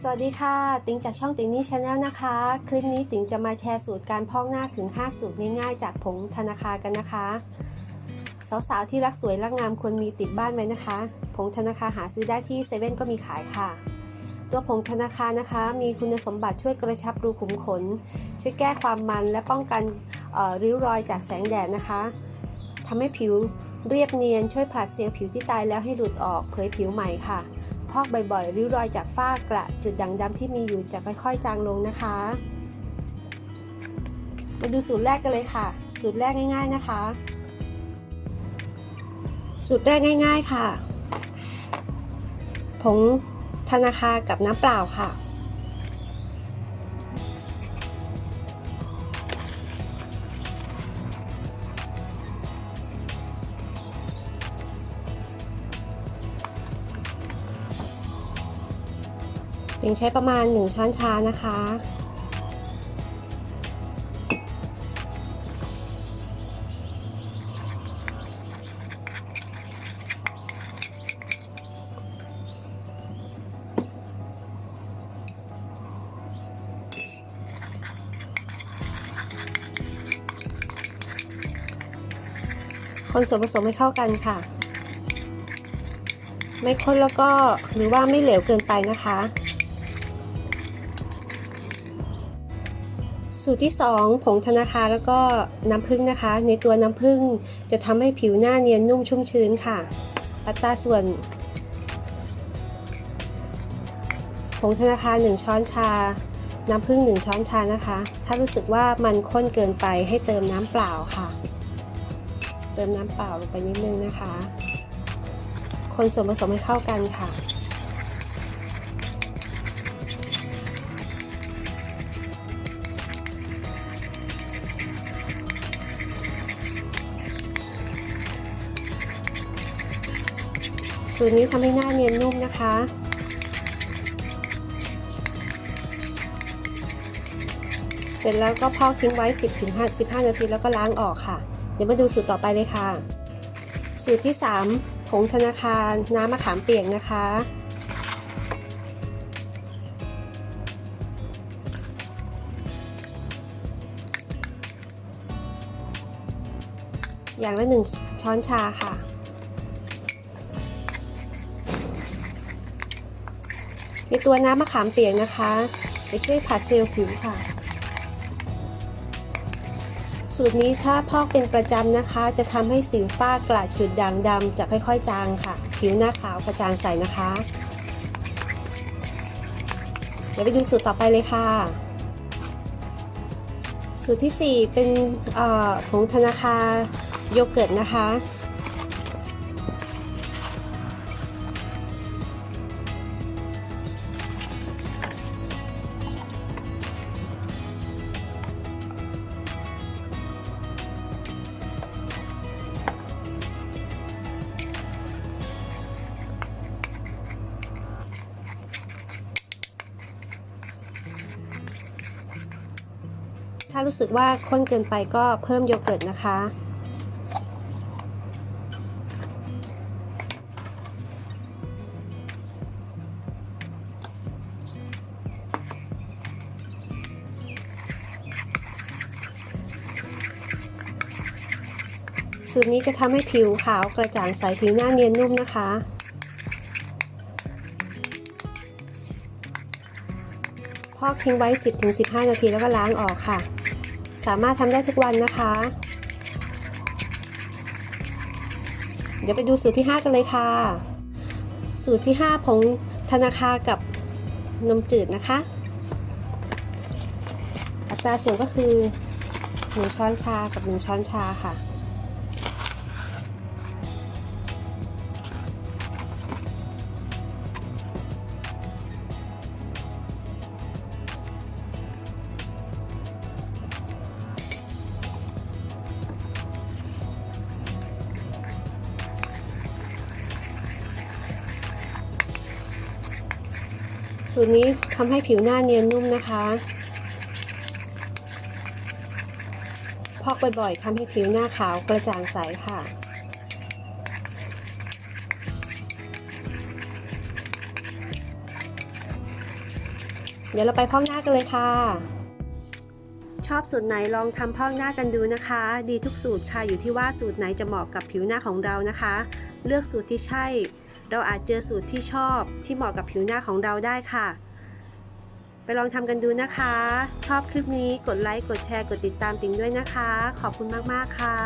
สวัสดีค่ะ ติ๋งจากช่องติ๋งนี่ชาแนลนะคะ คลิปนี้ติ๋งจะมาแชร์สูตรการพอกหน้าถึง 5 สูตรง่ายๆ จากผงธนาคารกันนะคะ สาวๆที่รักสวยรักงามควรมีติดบ้านไว้นะคะ ผงธนาคารหาซื้อได้ที่เซเว่นก็มีขายค่ะ ตัวผงธนาคารนะคะ มีคุณสมบัติช่วยกระชับรูขุมขน ช่วยแก้ความมันและป้องกันริ้วรอยจากแสงแดดนะคะทำให้ผิวเรียบเนียนช่วยผลัดเซลล์ผิวที่ตายแล้วให้หลุดออกเผยผิวใหม่ค่ะ พอกบ่อยๆ ริ้วรอยจากฝ้ากระจุดด่างดำที่มีอยู่จะค่อยๆ จางลงนะคะ มาดูสูตรแรกกันเลยค่ะ สูตรแรกง่าย ๆนะคะ สูตรแรกง่าย ๆค่ะ ผงธนาคากับน้ำเปล่าค่ะ ปิงใช้ประมาณ 1 ช้อนชานะคะ คนส่วนผสมให้เข้ากันค่ะ ไม่ข้นแล้วก็หรือว่าไม่เหลวเกินไปนะคะ สูตรที่ 2 ผงธนาคารแล้วก็น้ำผึ้งนะคะ ในตัวน้ำผึ้งจะทำให้ผิวหน้าเนียนนุ่มชุ่มชื้นค่ะ อัตราส่วน ผงธนาคาร 1 ช้อนชา น้ำผึ้ง1ช้อนชานะคะ ถ้ารู้สึกว่ามันข้นเกินไปให้เติมน้ำเปล่าค่ะ เติมน้ำเปล่าลงไปนิดนึงนะคะ คนส่วนผสมให้เข้ากันค่ะ สูตรนี้ทำให้หน้าเนียนนุ่มนะคะ เสร็จแล้วก็พอกทิ้งไว้ 10-15 นาทีแล้วก็ล้างออกค่ะ เดี๋ยวมาดูสูตรต่อไปเลยค่ะ สูตรที่ 3 ผงธนาคารน้ำมะขามเปียกนะคะอย่างละ1ช้อนชาค่ะ ในตัวน้ำมะขามเปียกนะคะจะช่วยผัดเซลล์ผิวค่ะ สูตรนี้ถ้าพอกเป็นประจำนะคะ จะทำให้สิวฝ้ากระจุดด่างดำจะค่อยๆ จางค่ะ ผิวหน้าขาวกระจ่างใสนะคะ เดี๋ยวไปดูสูตรต่อไปเลยค่ะ สูตรที่ 4 เป็นผงธนาคารโยเกิร์ตนะคะ ถ้ารู้สึกว่าข้นเกินไปก็เพิ่มโยเกิร์ตนะคะ สูตรนี้จะทำให้ผิวขาวกระจ่างใสผิวหน้าเนียนนุ่มนะคะพอกทิ้งไว้ 10-15 นาทีแล้วก็ล้างออกค่ะ สามารถทำได้ทุกวันนะคะ เดี๋ยวไปดูสูตรที่ 5 กันเลยค่ะ สูตรที่ 5 ผงธนาคากับนมจืดนะคะ อัตราส่วนก็คือ 1 ช้อนชากับ 1 ช้อนชาค่ะ สูตรนี้ทำให้ผิวหน้าเนียนนุ่มนะคะ พอกบ่อยๆทำให้ผิวหน้าขาวกระจ่างใสค่ะเดี๋ยวเราไปพอกหน้ากันเลยค่ะ ชอบสูตรไหนลองทำพอกหน้ากันดูนะคะ ดีทุกสูตรค่ะอยู่ที่ว่าสูตรไหนจะเหมาะกับผิวหน้าของเรานะคะ เลือกสูตรที่ใช่ เราอาจเจอสูตรที่ชอบที่เหมาะกับผิวหน้าของเราได้ค่ะ ไปลองทำกันดูนะคะ ชอบคลิปนี้กดไลค์ กดแชร์ กดติดตามติ่งด้วยนะคะ ขอบคุณมาก ๆ ค่ะ